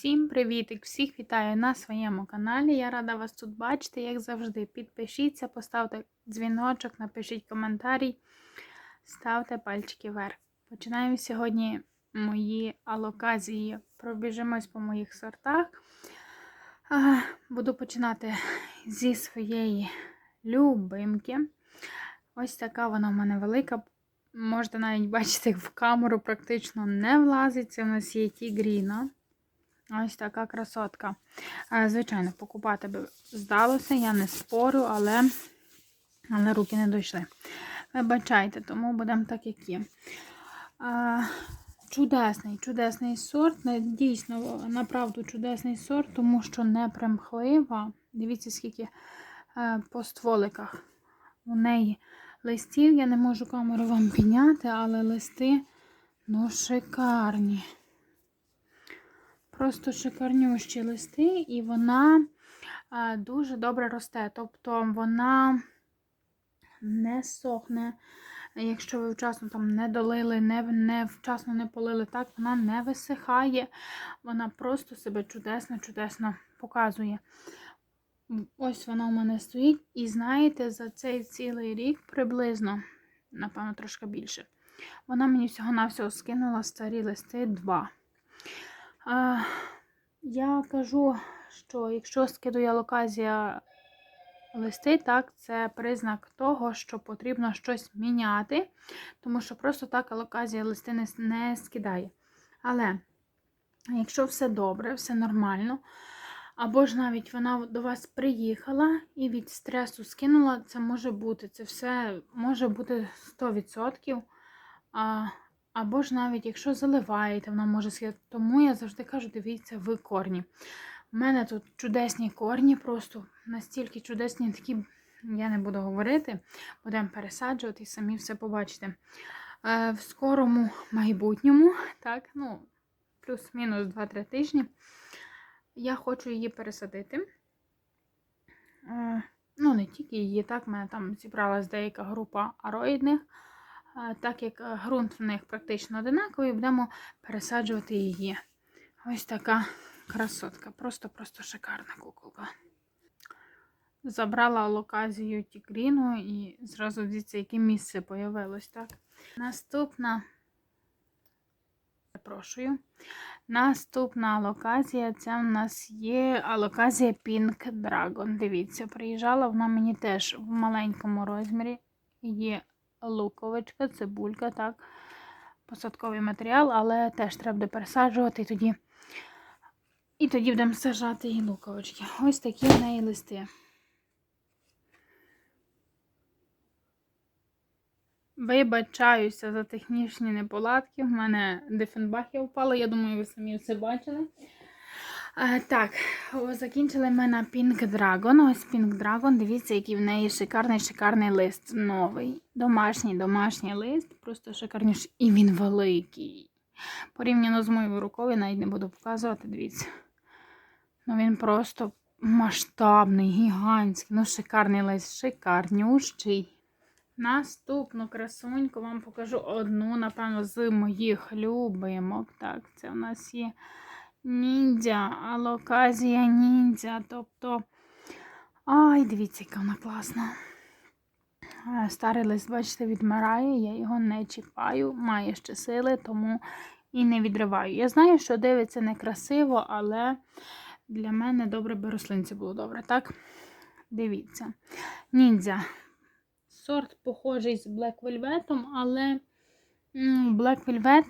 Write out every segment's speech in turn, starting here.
Всім привітик! Всіх вітаю на своєму каналі. Я рада вас тут бачити, як завжди. Підпишіться, поставте дзвіночок, напишіть коментарі, ставте пальчики вверх. Починаємо сьогодні мої алоказії. Пробіжимось по моїх сортах. Буду починати зі своєї любимки. Ось така вона в мене велика. Можете навіть бачити, в камеру практично не влазить. Це в нас є тігріна. Ось така красотка. Звичайно, покупати би здалося, я не спорю, але але руки не дійшли. Вибачайте, тому будемо так, як є. А, Чудесний, чудесний сорт. Дійсно, направду чудесний сорт, тому що не примхлива. Дивіться, скільки е, по стволиках у неї листів. Я не можу камеру вам підняти, але листи ну, шикарні. Просто шикарнющі листи, і вона дуже добре росте. Тобто вона не сохне. Якщо ви вчасно там не долили, не, не вчасно не полили, так, вона не висихає. Вона просто себе чудесно-чудесно показує. Ось вона у мене стоїть. І знаєте, за цей цілий рік приблизно, напевно, трошки більше. Вона мені всього-навсього скинула старі листи два. Я кажу, що якщо скидує алоказія листи, так, це признак того, що потрібно щось міняти, тому що просто так алоказія листи не, не скидає. Але якщо все добре, все нормально, або ж навіть вона до вас приїхала і від стресу скинула, це може бути. Це все може бути 100%. Або ж навіть якщо заливаєте, вона може схилити. Тому я завжди кажу, дивіться в корні. У мене тут чудесні корні, просто настільки чудесні, такі, я не буду говорити, будемо пересаджувати і самі все побачите. Е, в скорому майбутньому, так, ну, плюс-мінус 2-3 тижні, я хочу її пересадити. Е, ну, не тільки її, так, в мене там зібралась деяка група ароїдних так як е, ґрунт в них практично одинаковий, будемо пересаджувати її. Ось така красотка. Просто-просто шикарна куколка. Забрала локазію тікріну і зразу дивіться, яке місце появилось, так? Наступна, запрошую. Наступна локація це в нас є локація Pink Dragon. Дивіться, приїжджала вона мені теж в маленькому розмірі. Є луковичка, цибулька, так, посадковий матеріал, але теж треба буде пересаджувати і тоді і тоді будемо сажати і луковички. Ось такі в неї листи. Вибачаюся за технічні неполадки. У мене дифенбахи впали, я думаю, ви самі все бачили. Так, закінчили ми на Pink Dragon. Ось Pink Dragon. Дивіться, який в неї шикарний шикарний лист. Новий. Домашній домашній лист, просто шикарніший. І він великий. Порівняно з моєю рукою, навіть не буду показувати, дивіться. Ну Він просто масштабний, гігантський. Ну, шикарний лист, шикарнющий. Наступну красуньку вам покажу одну, напевно, з моїх любимок. Так, це у нас є ніндзя, алоказія ніндзя. Тобто, ай, дивіться, яка вона класна. Е, старий лист, бачите, відмирає, я його не чіпаю, має ще сили, тому і не відриваю. Я знаю, що дивиться некрасиво, але для мене добре би рослинці було добре, так? Дивіться. Ніндзя. Сорт похожий з Black Velvet, але Black Velvet,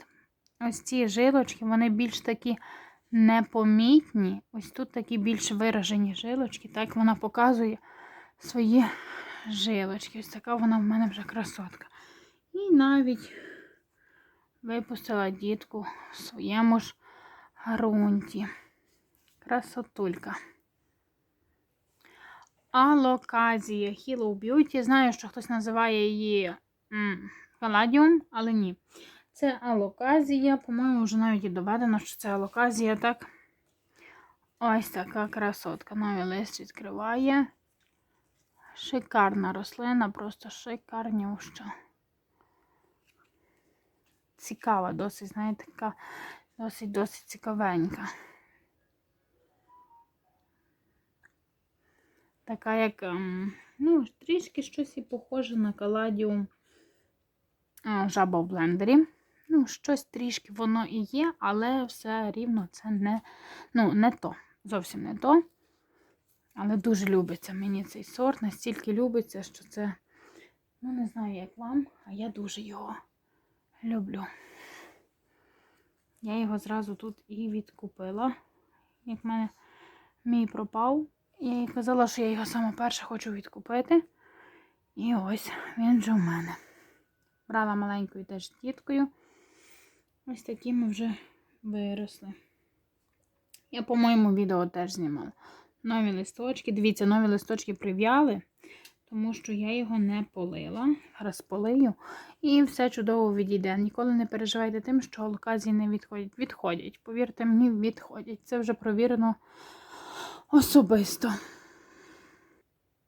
ось ці жилочки, вони більш такі непомітні. Ось тут такі більш виражені жилочки. Так вона показує свої жилочки. Ось така вона в мене вже красотка. І навіть випустила дітку в своєму ж ґрунті. Красотулька. Алоказія Hello Beauty. Знаю, що хтось називає її Паладіум, але ні. Це алоказія, по-моєму, вже навіть і доведено, що це алоказія, так? Ось така красотка. Новий лист відкриває. Шикарна рослина, просто шикарнюща. Цікава, досить, знаєте, така досить-досить цікавенька. Така, як, ем, ну, трішки щось і похоже на каладіум жаба в блендері. Ну, щось трішки воно і є, але все рівно це не, ну, не то. Зовсім не то. Але дуже любиться мені цей сорт, настільки любиться, що це, ну, не знаю, як вам, а я дуже його люблю. Я його зразу тут і відкупила. Як мене мій пропав, їй казала, що я його саме перше хочу відкупити. І ось він вже в мене. Брала маленькою теж діткою. Ось такі ми вже виросли. Я, по-моєму, відео теж знімала. Нові листочки. Дивіться, нові листочки прив'яли, тому що я його не полила. Зараз полию. І все чудово відійде. Ніколи не переживайте тим, що локазії не відходять. Відходять. Повірте мені, відходять. Це вже провірено особисто.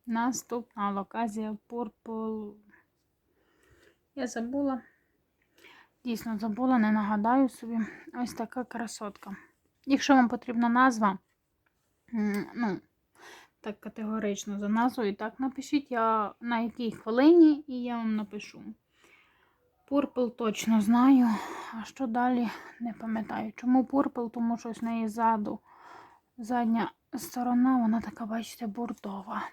Наступна локазія Purple. Я забула. Дійсно, забула, не нагадаю собі. Ось така красотка. Якщо вам потрібна назва, ну, так категорично за назвою, так напишіть, я на якій хвилині, і я вам напишу. Пурпл точно знаю, а що далі не пам'ятаю. Чому пурпл? Тому що з неї ззаду задня сторона, вона така, бачите, бурдова.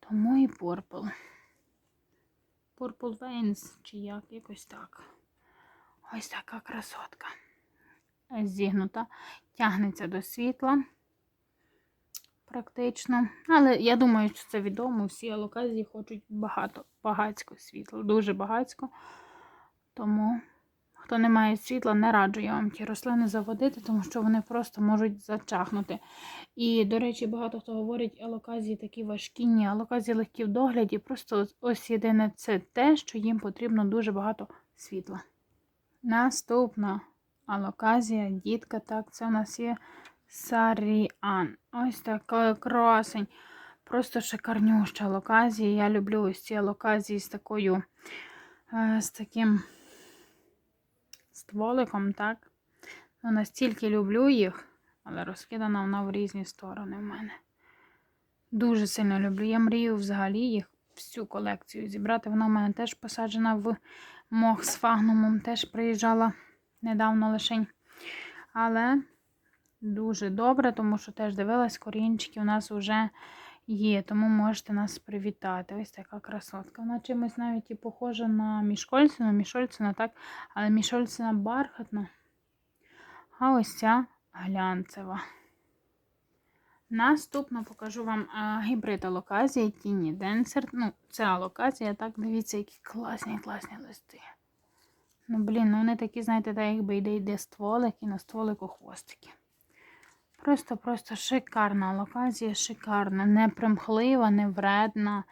Тому і пурпл. Purple Veins, чи як, якось так. Ось така красотка. Зігнута, тягнеться до світла. Практично. Але я думаю, що це відомо. Всі алоказії хочуть багато, багатсько світла, дуже багатсько. Тому, хто не має світла, не раджу я вам ті рослини заводити, тому що вони просто можуть зачахнути. І, до речі, багато хто говорить, алоказії такі важкі. Ні, алоказії легкі в догляді. Просто ось єдине це те, що їм потрібно дуже багато світла. Наступна алоказія, дітка, так, це у нас є Саріан. Ось така красень. Просто шикарнюща локазія. Я люблю ось ці локазії з такою, е, з таким стволиком, так? Ну, настільки люблю їх, але розкидана вона в різні сторони в мене. Дуже сильно люблю. Я мрію взагалі їх всю колекцію зібрати. Вона в мене теж посаджена в мох з фагнумом, теж приїжджала недавно лишень. Але дуже добре, тому що теж дивилась, корінчики у нас вже є, тому можете нас привітати. Ось така красотка. Вона чимось навіть і похожа на мішкольцину, мішольцина, так, але мішольцина бархатна. А ось ця глянцева. Наступно покажу вам а, гібрид алоказії Тіні Денсер. Ну, це алоказія, так, дивіться, які класні, класні листи. Ну, блін, ну вони такі, знаєте, так якби йде йде стволик і на стволику хвостики. Просто-просто шикарна локазія, шикарна, не примхлива, не вредна.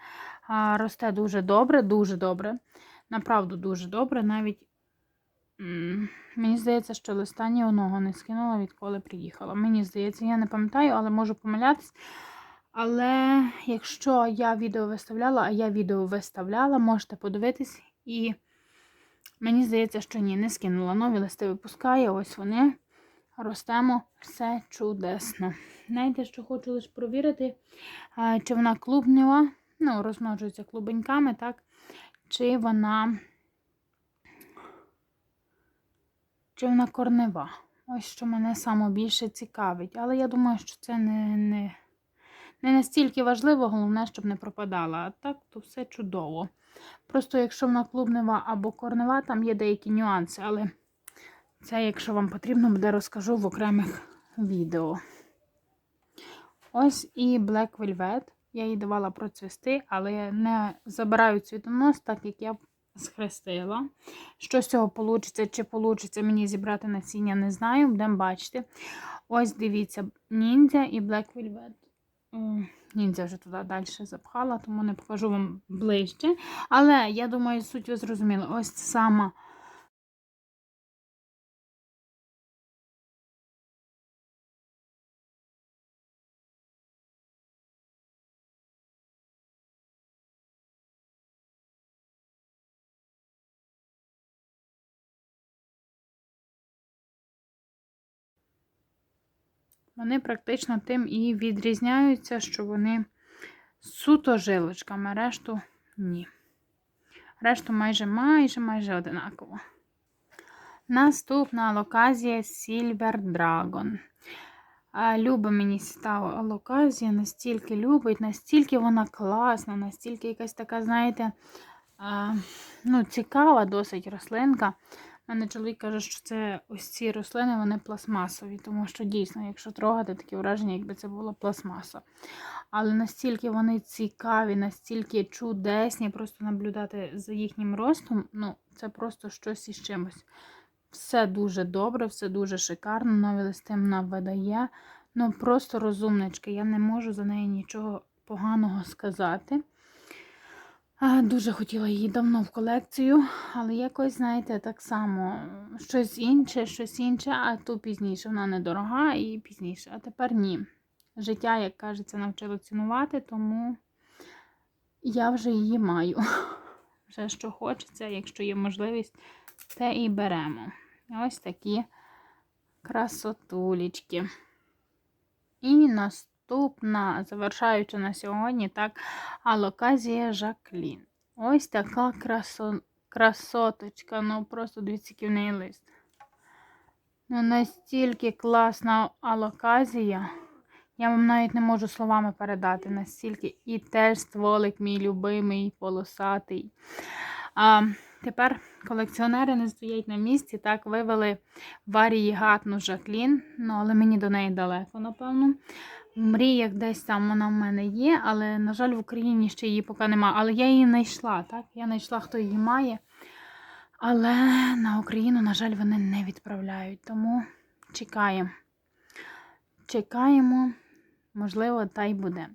Росте дуже добре, дуже добре. Направду дуже добре. Навіть мені здається, що листа ні одного не скинула, відколи приїхала. Мені здається, я не пам'ятаю, але можу помилятись. Але якщо я відео виставляла, а я відео виставляла, можете подивитись. І мені здається, що ні, не скинула. Нові листи випускає, ось вони ростемо все чудесно. Знаєте, що хочу лише провірити, чи вона клубнева, ну, розмножується клубеньками, так? Чи вона чи вона корнева. Ось що мене саме більше цікавить. Але я думаю, що це не не, не настільки важливо, головне, щоб не пропадала. А так, то все чудово. Просто, якщо вона клубнева або корнева, там є деякі нюанси, але. Це, якщо вам потрібно, буде розкажу в окремих відео. Ось і Black Velvet. Я їй давала процвісти, але не забираю цвітонос, так як я схрестила. Що з цього вийде, чи вийде мені зібрати насіння, не знаю, будемо бачити. Ось дивіться, ніндзя і Black Velvet. Ніндзя вже туди далі запхала, тому не покажу вам ближче. Але я думаю, суть ви зрозуміли. Ось сама. Вони практично тим і відрізняються, що вони суто жилочками, решту ні. Решту майже майже майже одинаково. Наступна алоказія Silver Dragon. А, Любить мені та алоказія, настільки любить, настільки вона класна, настільки якась така, знаєте, ну, цікава досить рослинка. У мене чоловік каже, що це ось ці рослини вони пластмасові, тому що дійсно, якщо трогати, таке враження, якби це була пластмаса. Але настільки вони цікаві, настільки чудесні, просто наблюдати за їхнім ростом, ну, це просто щось із чимось. Все дуже добре, все дуже шикарно, нові листи вона видає. Ну, просто розумничка, я не можу за неї нічого поганого сказати. Дуже хотіла її давно в колекцію, але якось, знаєте, так само щось інше, щось інше, а ту пізніше вона недорога і пізніше. А тепер ні. Життя, як кажеться, навчило цінувати, тому я вже її маю. Вже що хочеться, якщо є можливість, те і беремо. Ось такі красотулечки. І наступна, завершаючи на сьогодні, так, алоказія Жаклін. Ось така красо... красоточка. Ну, просто дивіться, який в неї лист. Ну, настільки класна алоказія. Я вам навіть не можу словами передати, настільки. І теж стволик мій любимий, полосатий. А, Тепер колекціонери не стоять на місці, так, вивели варієгатну Жаклін, ну, але мені до неї далеко, напевно. В мріях десь там вона в мене є, але, на жаль, в Україні ще її поки немає. Але я її знайшла, так? Я знайшла, хто її має. Але на Україну, на жаль, вони не відправляють. Тому чекаємо. Чекаємо, можливо, та й буде.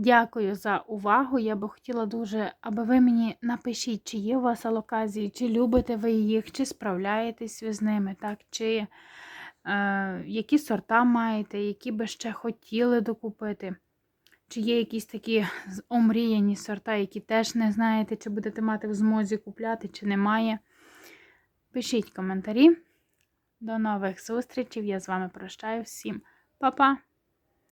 Дякую за увагу. Я би хотіла дуже, аби ви мені напишіть, чи є у вас алоказії, чи любите ви їх, чи справляєтесь ви з ними, так, чи е, які сорта маєте, які би ще хотіли докупити. Чи є якісь такі омріяні сорта, які теж не знаєте, чи будете мати в змозі купляти, чи немає. Пишіть коментарі. До нових зустрічей. Я з вами прощаю всім. Па-па!